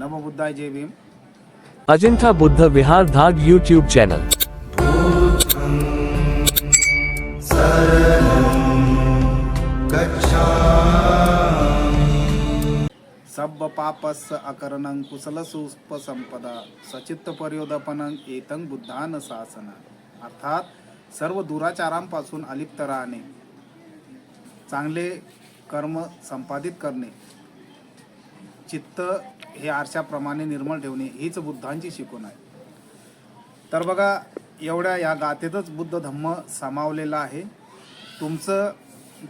नमबुद्धाय जय भीम. अजिंठा बुद्ध विहार धाग YouTube channel सब्ब पापस अकरणं कुशल सुपसंपदा सचित्त पर्योदपनं एतं बुद्धान शासन। अर्थात सर्व दुराचारांपासून अलिप्त राहणे. चांगले कर्म संपादित करणे. चित्त हे आरशाप्रमाणे निर्मळ ठेवणे हीच बुद्धांची शिकवण आहे. तर बघा एवढ्या या गाथेतच बुद्ध धम्म सामावलेला आहे. तुमचं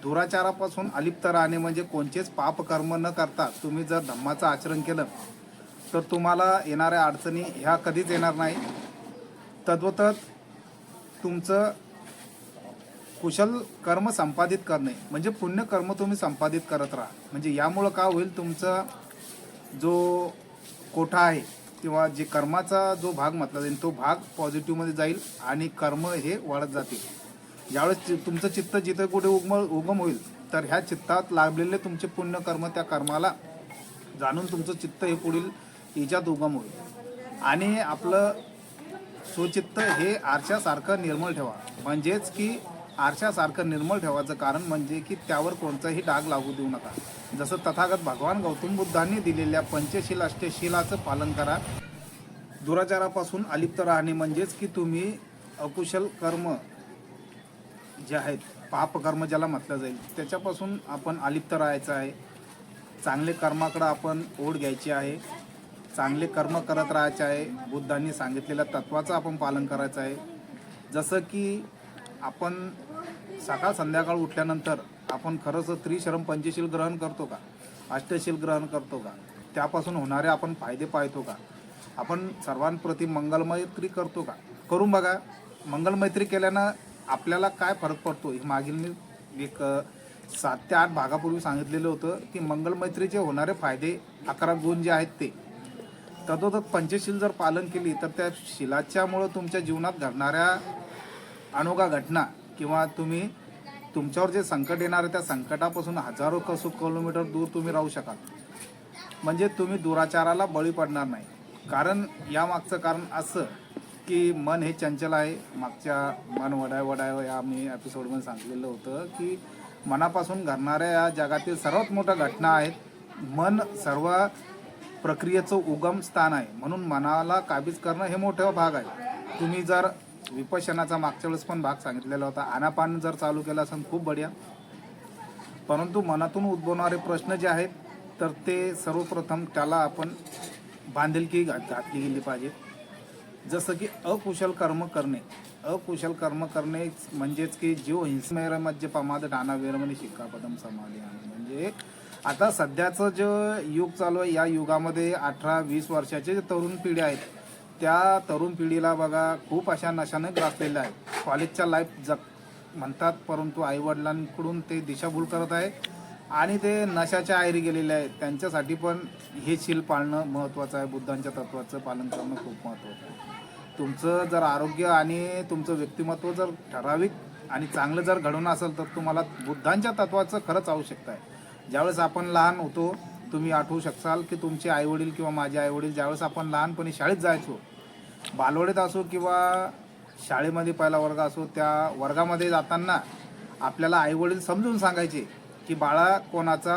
दुराचारापासून अलिप्त राहणे म्हणजे कोणतेच पापकर्म न करता तुम्ही जर धम्माचं आचरण केलं तर तुम्हाला येणाऱ्या अडचणी ह्या कधीच येणार नाही. तद्वतच तुमचं कुशल कर्म संपादित करणे म्हणजे पुण्य कर्म तुम्ही संपादित करत राहा. म्हणजे यामुळं का होईल तुमचं जो कोठा आहे किंवा जे कर्माचा जो भाग म्हटला जाईल तो भाग पॉझिटिव्हमध्ये जाईल आणि कर्म हे वाढत जातील. ज्यावेळेस चि- तुमचं चित्त जिथं कुठे उगम उगम होईल तर ह्या चित्तात लाभलेले तुमचे पुण्य कर्म त्या कर्माला जाणून तुमचं चित्त हे पुढील याच्यात उगम होईल. आणि आपलं सुचित्त हे आरशासारखं निर्मळ ठेवा. म्हणजेच की आरशासारखं निर्मळ ठेवायचं कारण म्हणजे की त्यावर कोणताही डाग लागू देऊ नका. जसं तथागत भगवान गौतम बुद्धांनी दिलेल्या पंचशील अष्टशिलाचं पालन करा. दुराचारापासून अलिप्त राहणे म्हणजेच की तुम्ही अकुशल कर्म जे आहेत पापकर्म ज्याला म्हटलं जाईल त्याच्यापासून आपण अलिप्त राहायचं आहे. चांगले कर्माकडं आपण ओढ घ्यायची आहे. चांगले कर्म करत राहायचे आहे. बुद्धांनी सांगितलेल्या तत्वाचं आपण पालन करायचं आहे. जसं की आपण सकाळ संध्याकाळ उठल्यानंतर आपण खरंच त्रिशरम पंचशील ग्रहण करतो का? अष्टशील ग्रहण करतो का? त्यापासून होणारे आपण फायदे पाहतो का? आपण सर्वांप्रती मंगलमैत्री करतो का? करून बघा. मंगलमैत्री केल्यानं आपल्याला काय फरक पडतो? हे मागील मी एक सात ते आठ भागापूर्वी सांगितलेलं होतं की मंगलमैत्रीचे होणारे फायदे अकरा गुण जे आहेत ते. तदोतत पंचशील जर पालन केली तर त्या शिलाच्यामुळं तुमच्या जीवनात घडणाऱ्या अनोखा घटना किंवा तुम्ही तुमच्यावर जे संकट येणार आहे त्या संकटापासून हजारो कसो किलोमीटर दूर तुम्ही राहू शकाल. म्हणजे तुम्ही दुराचाराला बळी पडणार नाही. कारण यामागचं कारण असं की मन हे चंचल आहे. मागच्या मन वडाय वडाय या आम्ही एपिसोडमध्ये सांगितलेलं होतं की मनापासून घडणाऱ्या या जगातील सर्वात मोठ्या घटना आहेत. मन सर्व प्रक्रियेचं उगम स्थान आहे. म्हणून मनाला काबीज करणं हे मोठं भाग आहे. तुम्ही जर विपशनाचा मागच्या वेळेस पण भाग सांगितलेला होता. आनापान जर चालू केलं असेल खूप बढिया. परंतु मनातून उद्भवणारे प्रश्न जे आहेत तर ते सर्वप्रथम त्याला आपण बांधिलकी घात घातली गेली पाहिजे. जसं की अकुशल कर्म करणे. अकुशल कर्म करणे म्हणजेच की जीव हिंसमेर मध्य पमाद डाना वेरमणी शिक्कापदम समाधी म्हणजे आता सध्याचं जे युग चालू आहे या युगामध्ये अठरा वीस वर्षाचे जे तरुण पिढी आहेत त्या तरुण पिढीला बघा खूप अशा नशाने ग्रासलेल्या आहेत. कॉलेजच्या लाईफ जग म्हणतात परंतु आईवडिलांकडून ते दिशाभूल करत आहे आणि ते नशाच्या आयरी गेलेले आहेत. त्यांच्यासाठी पण हे शील पाळणं महत्त्वाचं आहे. बुद्धांच्या तत्वाचं पालन करणं खूप महत्त्वाचं आहे. तुमचं जर आरोग्य आणि तुमचं व्यक्तिमत्व जर ठराविक आणि चांगलं जर घडवणं असेल तर तुम्हाला बुद्धांच्या तत्वाचं खरंच आवश्यकता आहे. ज्यावेळेस आपण लहान होतो तुम्ही आठवू शकाल की तुमचे आईवडील किंवा माझे आईवडील ज्यावेळेस आपण लहानपणी शाळेत जायचो बालवडीत असो किंवा शाळेमध्ये पहिला वर्ग असो त्या वर्गामध्ये जाताना आपल्याला आईवडील समजून सांगायचे की बाळा कोणाचा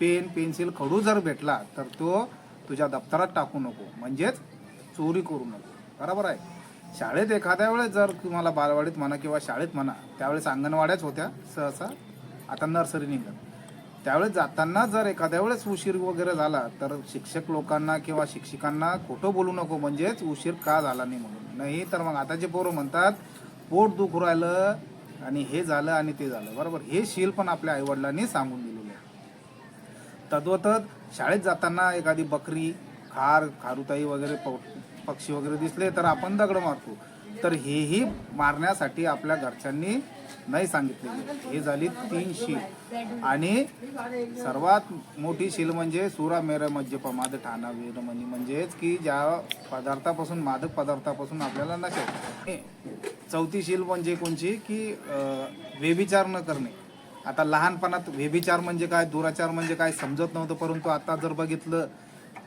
पेन पेन्सिल खडू जर भेटला तर तो तुझ्या दप्तरात टाकू नको. म्हणजेच चोरी करू नको. बरोबर आहे. शाळेत एखाद्या वेळेस जर तुम्हाला बालवाडीत म्हणा किंवा शाळेत म्हणा त्यावेळेस अंगणवाड्याच होत्या सहसा. आता नर्सरी निघत त्यावेळेस जाताना जर एखाद्या वेळेस उशीर वगैरे झाला तर शिक्षक लोकांना किंवा शिक्षिकांना खोटं बोलू नको. म्हणजेच उशीर का झाला नाही म्हणून. नाही तर मग आताचे पोरं म्हणतात पोट दुखू राहिलं आणि हे झालं आणि ते झालं. बरोबर? हे शील पण आपल्या आईवडिलांनी सांगून दिलेलं आहे. तद्वतच शाळेत जाताना एखादी बकरी खार खारुताई वगैरे प- पक्षी वगैरे दिसले तर आपण दगड मारतो. तर हेही मारण्यासाठी आपल्या घरच्यांनी नाही सांगितलेली हे झाली तीन शील. आणि सर्वात मोठी शील म्हणजे सुरा मेर मध्य माद ठाणा वीरमणी म्हणजेच की ज्या पदार्थापासून मादक पदार्थापासून आपल्याला नसेल चौथी शील म्हणजे कोणची? की व्यभिचार न करणे. आता लहानपणात व्यभिचार म्हणजे काय? दुराचार म्हणजे काय? समजत नव्हतं परंतु आता जर बघितलं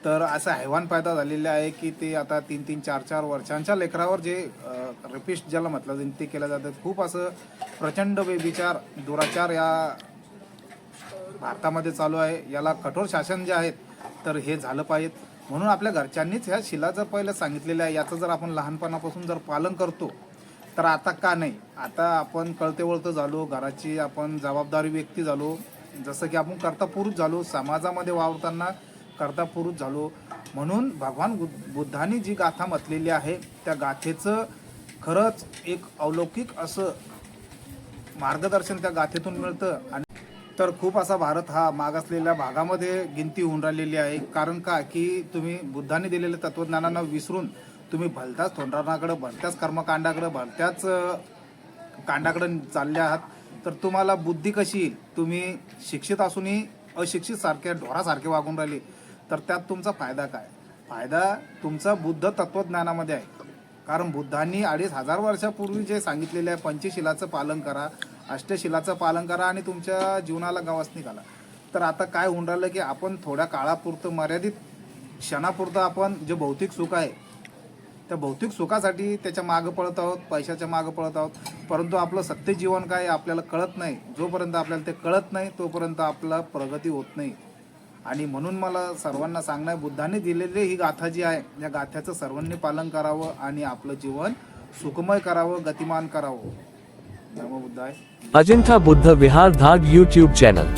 तर असं हैवान पैदा झालेले आहे की ते आता तीन तीन चार चार वर्षांच्या लेकरावर जे रेपिस्ट ज्याला म्हटलं जाईल ते केलं जातं. खूप असं प्रचंड बेविचार दुराचार या भारतामध्ये चालू आहे. याला कठोर शासन जे आहेत तर हे झालं पाहिजे म्हणून आपल्या घरच्यांनीच ह्या शिला जर पहिलं सांगितलेलं आहे याचं जर आपण लहानपणापासून जर पालन करतो तर आता का नाही? आता आपण कळते वळतं झालो घराची आपण जबाबदारी व्यक्ती झालो. जसं की आपण कर्ता पुरुष झालो समाजामध्ये वावरताना कर्तापुरुष झालो. म्हणून भगवान बुद्ध- बुद्धांनी जी गाथा म्हटलेली आहे त्या गाथेचं खरंच एक अलौकिक असं मार्गदर्शन त्या गाथेतून मिळतं. आणि तर खूप असा भारत हा मागासलेल्या भागामध्ये गिनती होऊन राहिलेली आहे. कारण का? की तुम्ही बुद्धांनी दिलेल्या तत्वज्ञानांना विसरून तुम्ही भलत्याच थोंडाराकडे भलत्याच कर्मकांडाकडे भलत्याच कांडाकडं कांडाकडे चालले आहात. तर तुम्हाला बुद्धी कशी येईल? तुम्ही शिक्षित असूनही अशिक्षित सारख्या ढोरासारखे वागून राहिले. तर त्यात तुमचा फायदा काय? फायदा तुमचा बुद्ध तत्वज्ञानामध्ये आहे. कारण बुद्धांनी अडीच हजार वर्षापूर्वी जे सांगितलेले आहे पंचशिलाचं पालन करा अष्टशिलाचं पालन करा आणि तुमच्या जीवनाला गावास निघाला. तर आता काय होऊन राहिलं की आपण थोड्या काळापुरतं मर्यादित क्षणापुरतं आपण जे भौतिक सुख आहे त्या भौतिक सुखासाठी त्याच्या मागं पळत आहोत पैशाच्या मागं पळत आहोत. परंतु आपलं सत्य जीवन काय आपल्याला कळत नाही. जोपर्यंत आपल्याला ते कळत नाही तोपर्यंत आपला प्रगती होत नाही. आणि म्हणून मला सर्वांना सांगणं आहे बुद्धांनी दिलेली ही गाथा जी आहे या गाथ्याचं सर्वांनी पालन करावं आणि आपलं जीवन सुखमय करावं गतिमान करावं. बुद्धाय अजिंठा बुद्ध विहार धाग यूट्यूब चॅनल